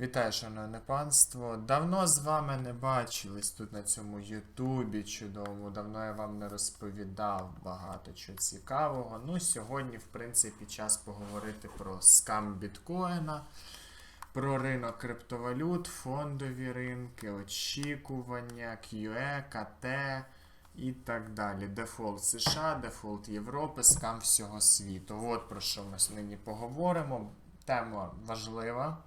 Вітаю, шановне панство. Давно з вами не бачились тут на цьому Ютубі чудовому. Давно я вам не розповідав багато чого цікавого. Ну, сьогодні, в принципі, час поговорити про скам біткоїна, про ринок криптовалют, фондові ринки, очікування, QE, КТ і так далі. Дефолт США, дефолт Європи, скам всього світу. От про що ми нині поговоримо. Тема важлива.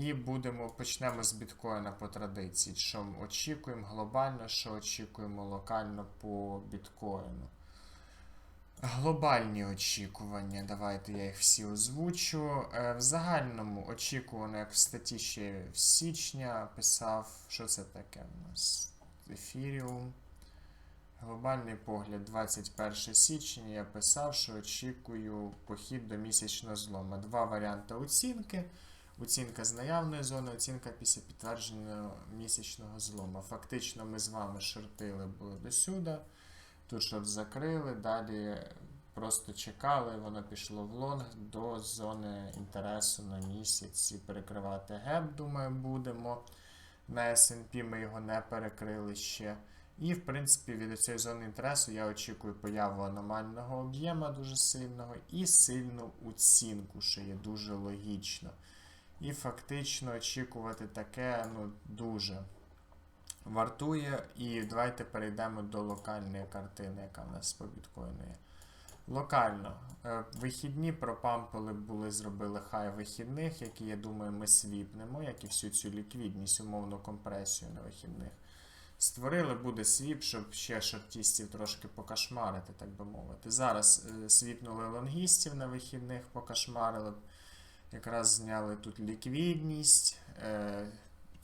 І будемо почнемо з біткоїна по традиції. Що очікуємо глобально, що очікуємо локально по біткоїну. Глобальні очікування, давайте я їх всі озвучу. Е, В загальному очікувано, як в статті ще в січня писав, що це таке в нас? Ефіріум. Глобальний погляд 21 січня я писав, що очікую похід до місячного злома. Два варіанти оцінки. Оцінка з наявної зони, оцінка після підтвердженого місячного злому. Фактично, ми з вами шортили до сюди. Тут шорт закрили, далі просто чекали, воно пішло в лонг до зони інтересу на місяць і перекривати геп, думаю, будемо. На SP ми його не перекрили ще. І, в принципі, від цієї зони інтересу я очікую появу аномального об'єма дуже сильного і сильну оцінку, що є дуже логічно. І фактично очікувати таке ну, дуже вартує. І давайте перейдемо до локальної картини, яка в нас по біткоїну є. Локально. Е, Вихідні пропампили були, зробили хай вихідних, які, я думаю, ми свіпнемо, як і всю цю ліквідність, умовну компресію на вихідних. Створили, буде свіп, щоб ще шортістів трошки покашмарити, так би мовити. Зараз е, свіпнули лонгістів на вихідних, покашмарили. Якраз зняли тут ліквідність, е,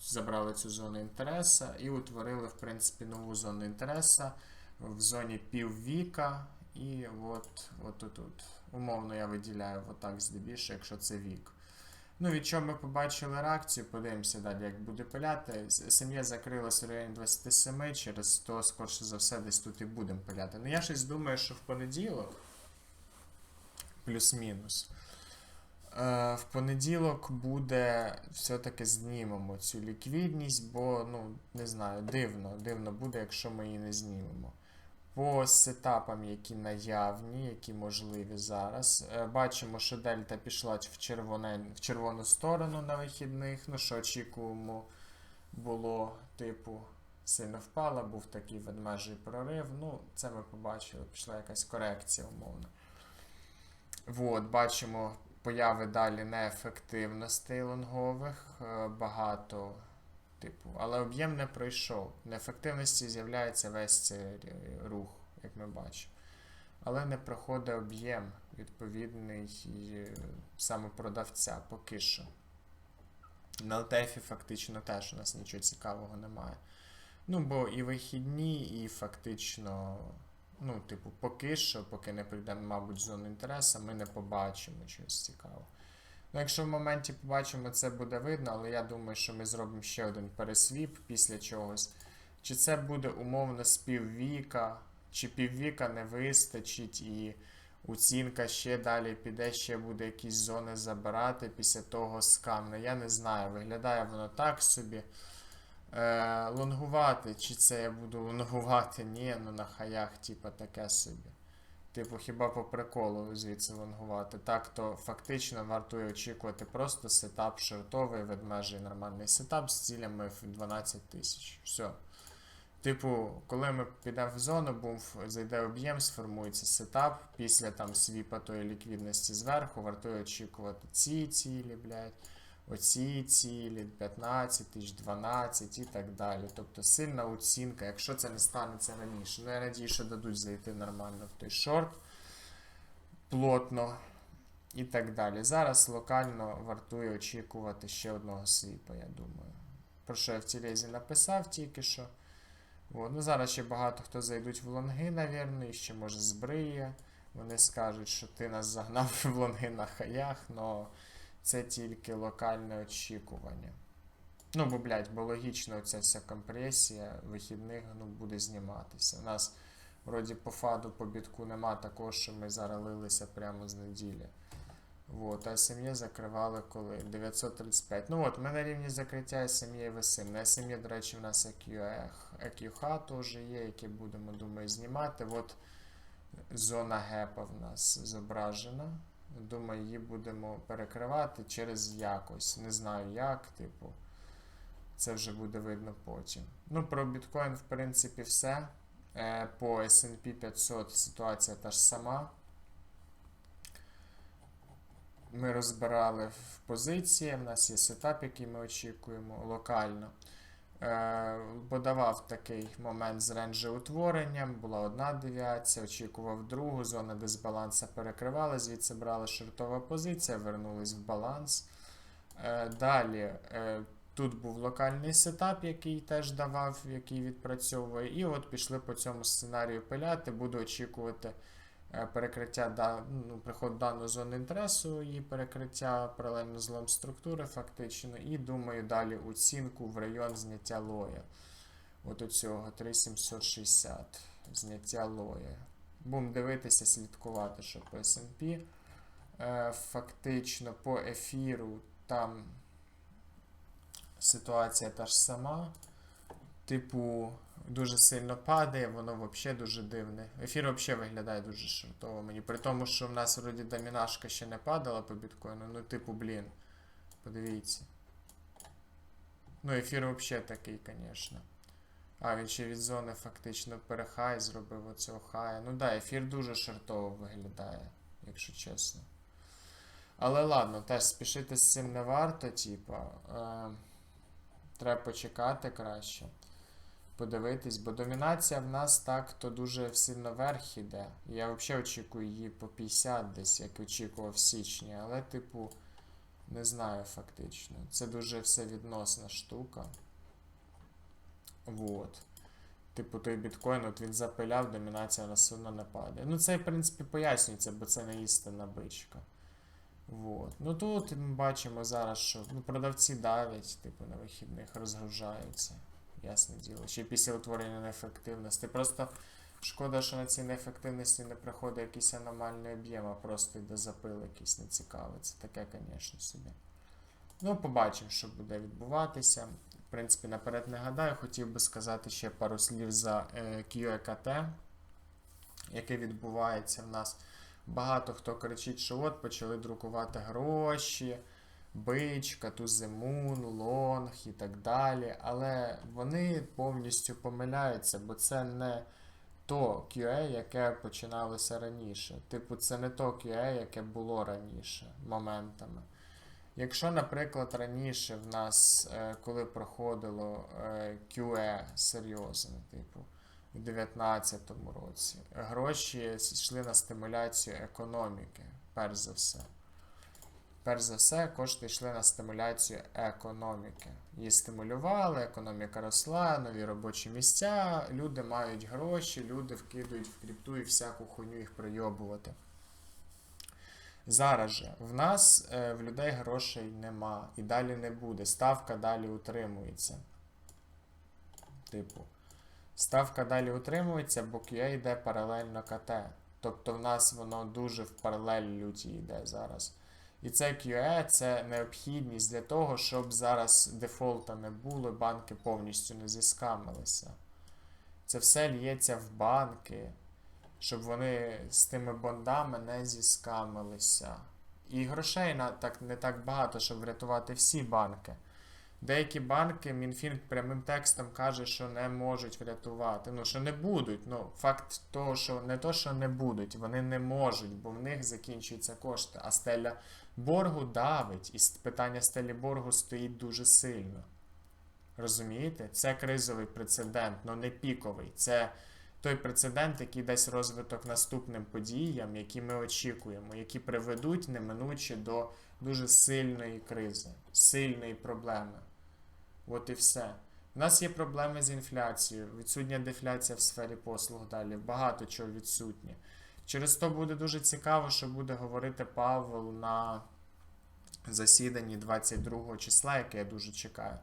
забрали цю зону інтереса і утворили, в принципі, нову зону інтереса в зоні піввіка. І от, от тут. Умовно я виділяю отак здебільше, якщо це вік. Ну, від чого ми побачили реакцію, подивимося далі, як буде пиляти. Сім'я закрилася в районі 27, через то, скорше за все, десь тут і будемо пиляти. Ну, я щось думаю, що в понеділок, плюс-мінус. Е, В понеділок буде все-таки знімемо цю ліквідність, бо, ну, не знаю, дивно, дивно буде, якщо ми її не знімемо. По сетапам, які наявні, які можливі зараз. Е, Бачимо, що дельта пішла в, червоне, в червону сторону на вихідних. Ну, що очікуємо, було, типу, сильно впала, був такий ведмежий прорив. Ну, це ми побачили, пішла якась корекція, умовно. От, бачимо появи далі неефективностей лонгових, е, багато, типу, але об'єм не пройшов. Неефективності з'являється весь цей рух, як ми бачимо. Але не проходить об'єм відповідний е, саме продавця поки що. На LTF фактично теж у нас нічого цікавого немає. Ну, бо і вихідні, і фактично, ну, типу, поки що, поки не прийдемо, мабуть, зону інтересу, ми не побачимо чогось цікавого. Ну, якщо в моменті побачимо, це буде видно, але я думаю, що ми зробимо ще один пересвіп після чогось. Чи це буде умовно з піввіка, чи піввіка не вистачить і оцінка ще далі піде, ще буде якісь зони забирати після того скамна. Я не знаю, виглядає воно так собі. Е, лонгувати, чи це я буду лонгувати? Ні, ну на хаях, типа таке собі. Типу, хіба по приколу звідси лонгувати. Так, то фактично вартує очікувати просто сетап шортовий, ведмежий нормальний сетап з цілями в 12 тисяч. Все. Типу, коли ми підемо в зону, був, зайде об'єм, сформується сетап, після там свіпа тої ліквідності зверху, вартує очікувати ці цілі, блядь, оці цілі, 15 тисяч, 12 і так далі. Тобто сильна оцінка, якщо це не станеться раніше. Ну, я надію, що дадуть зайти нормально в той шорт, плотно і так далі. Зараз локально вартує очікувати ще одного свіпа, я думаю. Про що я в цій лезі написав тільки що. От. Ну, зараз ще багато хто зайдуть в лонги, навірно, і ще може збриє. Вони скажуть, що ти нас загнав в лонги на хаях, але це тільки локальне очікування. Ну, бо, блядь, бо логічно ця вся компресія вихідних ну, буде зніматися. У нас вроді по фаду по бітку нема такого, що ми зараз лилися прямо з неділі. Вот, а сім'ї закривали коли? 935. Ну от, ми на рівні закриття сім'ї висим. На сім'ї, до речі, в нас EQH теж є, які будемо, думаю, знімати. От зона гепа в нас зображена. Думаю, її будемо перекривати через якось. Не знаю як, типу. Це вже буде видно потім. Ну, про біткоін, в принципі, все. Е, По SP 500 ситуація та ж сама. Ми розбирали в позиції, в нас є сетап, який ми очікуємо локально. Е, подавав такий момент з ренджеутворенням, була одна девіація, очікував другу, зона дисбаланса перекривала, звідси брала шортова позиція, вернулись в баланс. Е, далі е, тут був локальний сетап, який теж давав, який відпрацьовує. І от пішли по цьому сценарію пиляти. Буду очікувати перекриття да, ну, приход даної зони інтересу, її перекриття паралельно злом структури, фактично. І думаю, далі оцінку в район зняття лоя. От у цього 3760 зняття лоя. Будемо дивитися, слідкувати, що по SP. Е, фактично по ефіру там ситуація та ж сама. Типу, дуже сильно падає, воно взагалі дуже дивне. Ефір взагалі виглядає дуже шортово мені. При тому, що в нас вроді домінашка ще не падала по біткоїну. Ну, типу, блін. Подивіться. Ну, ефір взагалі такий, звісно. А, він ще від зони фактично перехай зробив оцього хая. Ну да, ефір дуже шортово виглядає, якщо чесно. Але ладно, теж спішити з цим не варто, типа. Е, треба почекати краще. Подивитись, бо домінація в нас так то дуже сильно вверх іде. Я взагалі очікую її по 50 десь, як очікував в січні, але, типу, не знаю фактично. Це дуже все відносна штука. Вот. Типу, той біткоін, от він запиляв, домінація на сильно не падає. Ну, це, в принципі, пояснюється, бо це не істинна бичка. Вот. Ну тут ми бачимо зараз, що ну, продавці давлять, типу, на вихідних розгружаються. Ясне діло. Ще після утворення неефективності. Просто шкода, що на цій неефективності не приходить якийсь аномальний об'єм, а просто йде запил якийсь нецікавий. Це таке, звісно, собі. Ну, побачимо, що буде відбуватися. В принципі, наперед не гадаю, хотів би сказати ще пару слів за е, QEKT, яке відбувається в нас. Багато хто кричить, що от почали друкувати гроші, бичка, тузимун, лонг і так далі. Але вони повністю помиляються, бо це не то QA, яке починалося раніше. Типу, це не то QA, яке було раніше моментами. Якщо, наприклад, раніше в нас, е, коли проходило е, QE серйозне, типу, у 2019 році. Гроші йшли на стимуляцію економіки, перш за все. Перш за все, кошти йшли на стимуляцію економіки. Її стимулювали, економіка росла, нові робочі місця, люди мають гроші, люди вкидують в крипту і всяку хуйню їх прийобувати. Зараз же в нас е, в людей грошей нема і далі не буде. Ставка далі утримується. Типу. Ставка далі утримується, бо QA йде паралельно КТ. Тобто в нас воно дуже в паралель люті йде зараз. І це QA це необхідність для того, щоб зараз дефолта не було, банки повністю не зіскамилися. Це все лється в банки, щоб вони з тими бондами не зіскамилися. І грошей на, так, не так багато, щоб врятувати всі банки. Деякі банки Мінфін прямим текстом каже, що не можуть врятувати. Ну, що не будуть. Ну, факт того, що не то, що не будуть, вони не можуть, бо в них закінчуються кошти. А стеля боргу давить, і питання стелі боргу стоїть дуже сильно. Розумієте? Це кризовий прецедент, але не піковий. Це той прецедент, який дасть розвиток наступним подіям, які ми очікуємо, які приведуть неминуче до дуже сильної кризи, сильної проблеми. От і все. У нас є проблеми з інфляцією, відсутня дефляція в сфері послуг далі, багато чого відсутнє. Через то буде дуже цікаво, що буде говорити Павел на засіданні 22 числа, яке я дуже чекаю.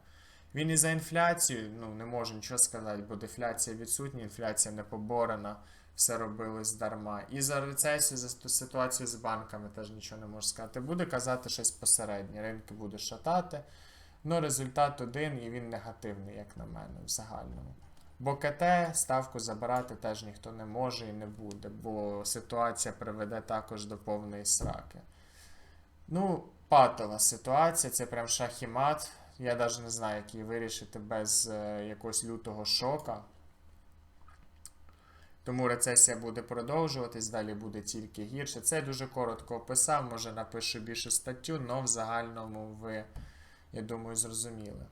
Він і за інфляцію, ну не можу нічого сказати, бо дефляція відсутня, інфляція не поборена. все робилось дарма. І за рецесію, за ситуацію з банками теж нічого не можу сказати. Буде казати щось посереднє. Ринки буде шатати. Ну, результат один і він негативний, як на мене, в загальному. Бо КТ ставку забирати теж ніхто не може і не буде, бо ситуація приведе також до повної сраки. Ну, патова ситуація, це прям шах і мат. Я навіть не знаю, як її вирішити без е, якогось лютого шока. Тому рецесія буде продовжуватись, далі буде тільки гірше. Це я дуже коротко описав, може напишу більшу статтю, але в загальному ви, я думаю, зрозуміли.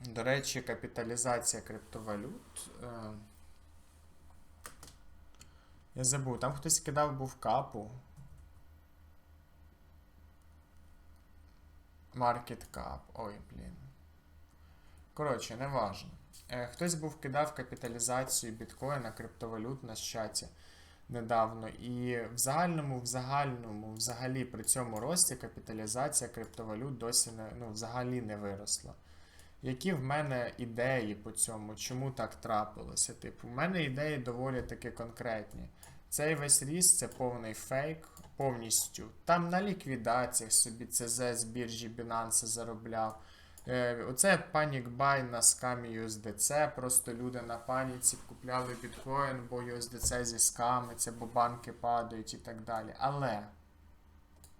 До речі, капіталізація криптовалют. е, Я забув, там хтось кидав був капу. Market Cap. Ой, блін. Коротше, не важно. Е, Хтось був кидав капіталізацію біткоїна, криптовалют на чаті недавно. І в загальному, в загальному, взагалі при цьому рості капіталізація криптовалют досі не, ну, взагалі не виросла. Які в мене ідеї по цьому? Чому так трапилося? Типу, в мене ідеї доволі таки конкретні. Цей весь ріст це повний фейк, повністю. Там на ліквідаціях собі ЦЗ з біржі Binance заробляв. Е, оце buy на скамі USDC. Просто люди на паніці купляли біткоін, бо USDC зі скамиться, бо банки падають і так далі. Але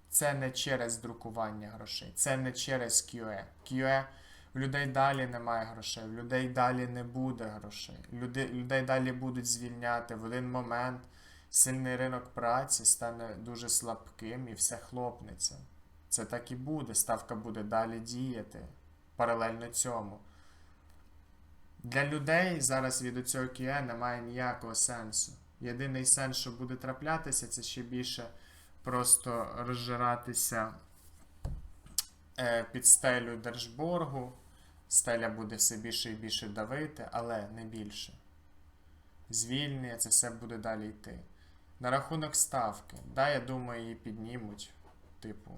це не через друкування грошей, це не через QE. QE в людей далі немає грошей, в людей далі не буде грошей. Люди, людей далі будуть звільняти в один момент. Сильний ринок праці стане дуже слабким і все хлопнеться. Це так і буде. Ставка буде далі діяти паралельно цьому. Для людей зараз від цього QE немає ніякого сенсу. Єдиний сенс, що буде траплятися, це ще більше просто розжиратися е, під стелю Держборгу. Стеля буде все більше і більше давити, але не більше. Звільнення, це все буде далі йти. На рахунок ставки, да, я думаю, її піднімуть, типу,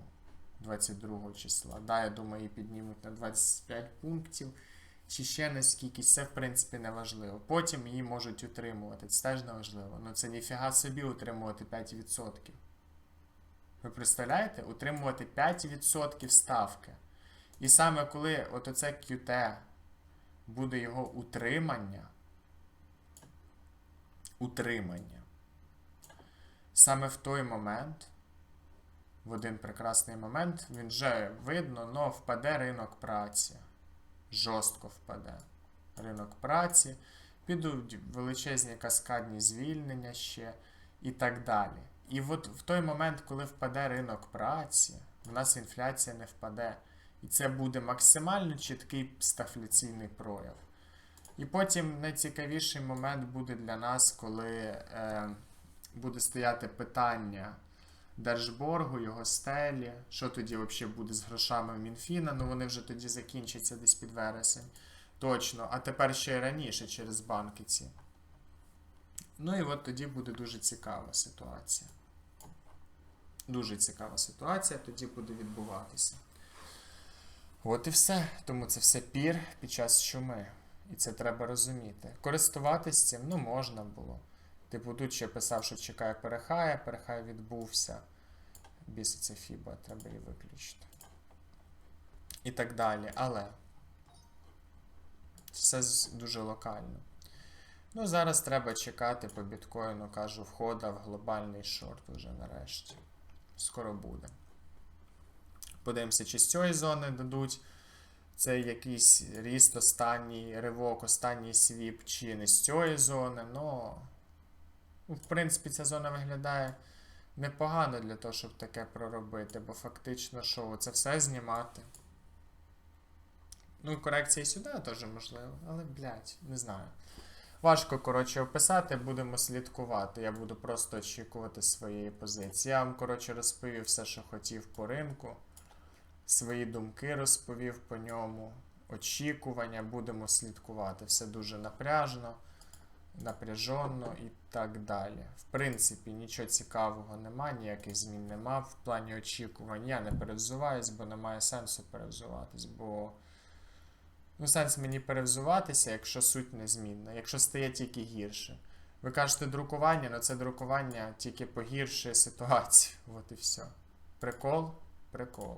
22 числа. Да, я думаю, її піднімуть на 25 пунктів. Чи ще на скільки, це в принципі не важливо. Потім її можуть утримувати. Це теж не важливо. Ну це ніфіга собі утримувати 5%. Ви представляєте? Утримувати 5% ставки. І саме коли от оце QT буде його утримання. Утримання. Саме в той момент, в один прекрасний момент, він вже видно, но впаде ринок праці. Жорстко впаде ринок праці, підуть величезні каскадні звільнення ще і так далі. І от в той момент, коли впаде ринок праці, в нас інфляція не впаде. І це буде максимально чіткий стафляційний прояв. І потім найцікавіший момент буде для нас, коли е, буде стояти питання Держборгу, його стелі, що тоді взагалі буде з грошами Мінфіна, ну вони вже тоді закінчаться десь під вересень. Точно, а тепер ще й раніше через банки ці. Ну і от тоді буде дуже цікава ситуація. Дуже цікава ситуація тоді буде відбуватися. От і все. Тому це все пір під час чуми. І це треба розуміти. Користуватись цим, ну, можна було. Типу, тут ще писав, що чекає перехая, перехай відбувся. Біситься Фіба, треба її виключити. І так далі. Але все дуже локально. Ну, зараз треба чекати по біткоїну, кажу, входа в глобальний шорт уже нарешті. Скоро буде. Подивимося, чи з цієї зони дадуть цей якийсь ріст, останній ривок, останній свіп, чи не з цієї зони. Ну, в принципі, ця зона виглядає непогано для того, щоб таке проробити, бо фактично, що це все знімати. Ну, корекція сюди теж можливо, але, блядь, не знаю. Важко, коротше, описати, будемо слідкувати. Я буду просто очікувати своєї позиції. Я вам, коротше, розповів все, що хотів по ринку. Свої думки розповів по ньому. Очікування, будемо слідкувати. Все дуже напряжно, напряжено і так далі. В принципі, нічого цікавого нема, ніяких змін нема. В плані очікувань я не перевзуваюсь, бо немає сенсу перевзуватись, бо. Ну, сенс мені перевзуватися, якщо суть незмінна, якщо стає тільки гірше. Ви кажете друкування, але це друкування тільки погіршує ситуацію. От і все. Прикол, прикол.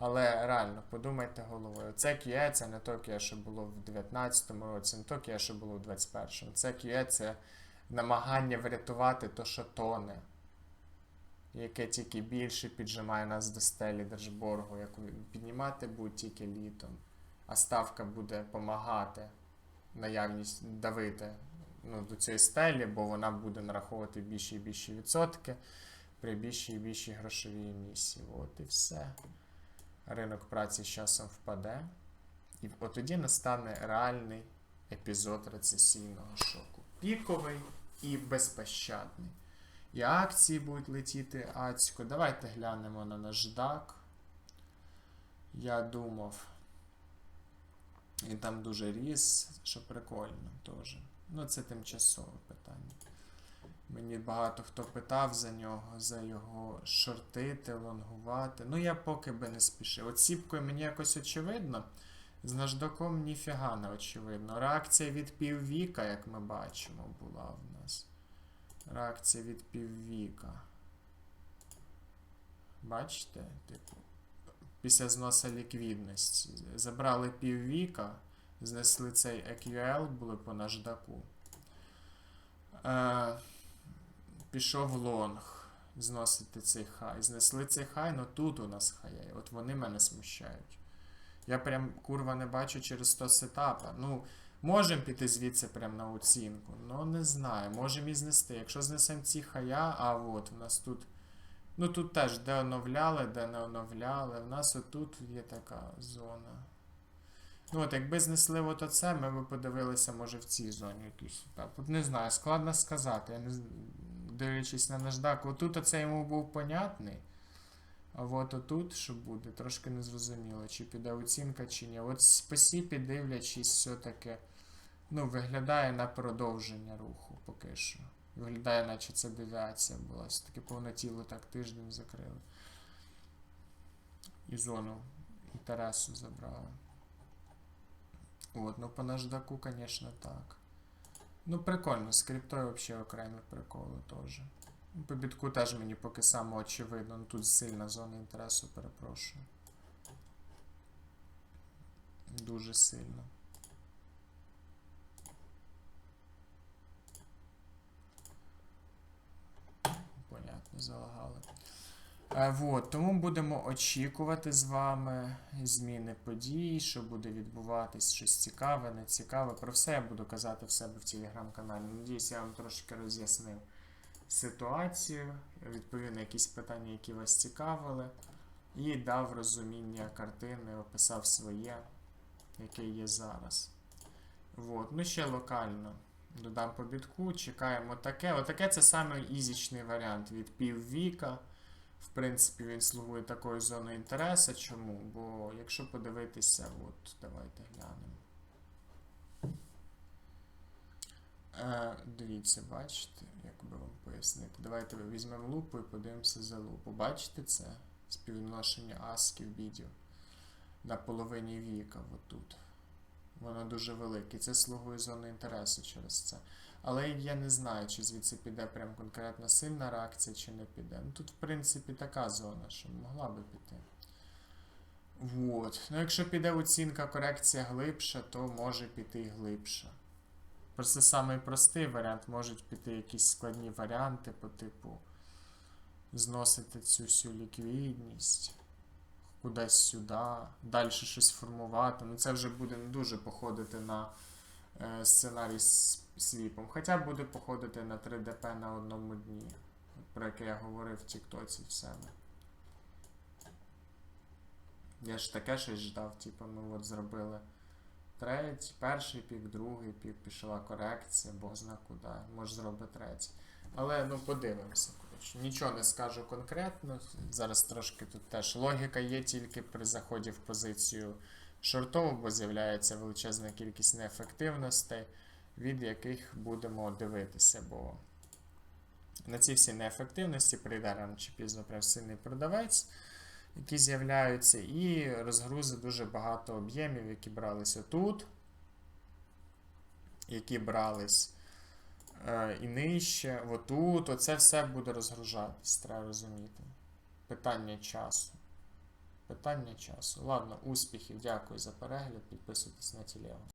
Але реально, подумайте головою. Це QE, це не то QE, що було в 19-му році, не то QE, що було в 21-му. Це QE, це намагання врятувати то, що тоне, яке тільки більше піджимає нас до стелі держборгу, яку піднімати будуть тільки літом, а ставка буде допомагати наявність давити ну, до цієї стелі, бо вона буде нараховувати більші і більші відсотки при більшій і більшій грошовій емісії. От і все. Ринок праці з часом впаде. І от тоді настане реальний епізод рецесійного шоку. Піковий і безпощадний. І акції будуть летіти ацько. Давайте глянемо на NASDAQ. Я думав. І там дуже ріс, що прикольно теж. Ну, це тимчасове питання. Мені багато хто питав за нього, за його шортити, лонгувати. Ну, я поки би не спішив. От сіпкою мені якось очевидно. З наждаком ніфіга не очевидно. Реакція від піввіка, як ми бачимо, була в нас. Реакція від піввіка. Бачите? Типу, після зноса ліквідності. Забрали піввіка, знесли цей EQL, були по наждаку. Е, пішов лонг зносити цей хай. Знесли цей хай, але тут у нас хай. От вони мене смущають. Я прям курва не бачу через то сетапа. Ну, можемо піти звідси прям на оцінку. Ну, не знаю, можемо і знести. Якщо знесемо ці хая, а от у нас тут. Ну тут теж де оновляли, де не оновляли. У нас отут є така зона. Ну от, якби знесли от оце, ми б подивилися, може, в цій зоні якийсь. Так, от не знаю, складно сказати. Я не дивлячись на наждак. Отут оце йому був понятний. А от отут, що буде, трошки незрозуміло, чи піде оцінка, чи ні. От з посіпі дивлячись, все-таки ну, виглядає на продовження руху поки що. Виглядає, наче це девіація була. Все-таки повне тіло так тиждень закрили. І зону інтересу забрали. От, ну по наждаку, звісно, так. Ну, прикольно, з криптою взагалі окремі приколи теж. Ну, По бітку теж мені поки саме очевидно. Ну тут сильна зона інтересу, перепрошую. Дуже сильно. Понятно, залагали. Е, вот, тому будемо очікувати з вами зміни подій, що буде відбуватись, щось цікаве, не цікаве. Про все я буду казати в себе в телеграм-каналі. Надіюсь, я вам трошки роз'яснив ситуацію, відповів на якісь питання, які вас цікавили, і дав розуміння картини, описав своє, яке є зараз. Вот. Ну, ще локально додам по бітку, чекаємо таке. Отаке це саме ізічний варіант від піввіка. В принципі, він слугує такою зоною інтересу. Чому? Бо якщо подивитися, от давайте глянемо. Е, дивіться, бачите, як би вам пояснити. Давайте візьмемо лупу і подивимося за лупу. Бачите це? Співвідношення асків бідів на половині віка, отут. Воно дуже велике. Це слугує зоною інтересу через це. Але я не знаю, чи звідси піде прям конкретно сильна реакція, чи не піде. Ну тут, в принципі, така зона, що могла би піти. Вот. Ну, якщо піде оцінка корекція глибша, то може піти глибше. Просто самий простий варіант, можуть піти якісь складні варіанти по типу зносити цю всю ліквідність кудись сюди, далі щось формувати. Ну це вже буде не дуже походити на сценарій з свіпом. Хоча буде походити на 3DP на одному дні, про яке я говорив в Тіктоці в себе. Я ж таке щось ждав, типу, ми от зробили третій, перший пік, другий пік, пішла корекція, бог зна куди, може зробити третій. Але ну подивимося. коротше. Нічого не скажу конкретно. Зараз трошки тут теж логіка є тільки при заході в позицію шортову, бо з'являється величезна кількість неефективностей, від яких будемо дивитися. Бо на ці всі неефективності прийде рано чи пізно прям сильний продавець, які з'являються, і розгрузи дуже багато об'ємів, які брались отут, які брались е, і нижче, отут, оце все буде розгружатись, треба розуміти. Питання часу. Питання часу. Ладно, успіхів, дякую за перегляд. Підписуйтесь на телегу.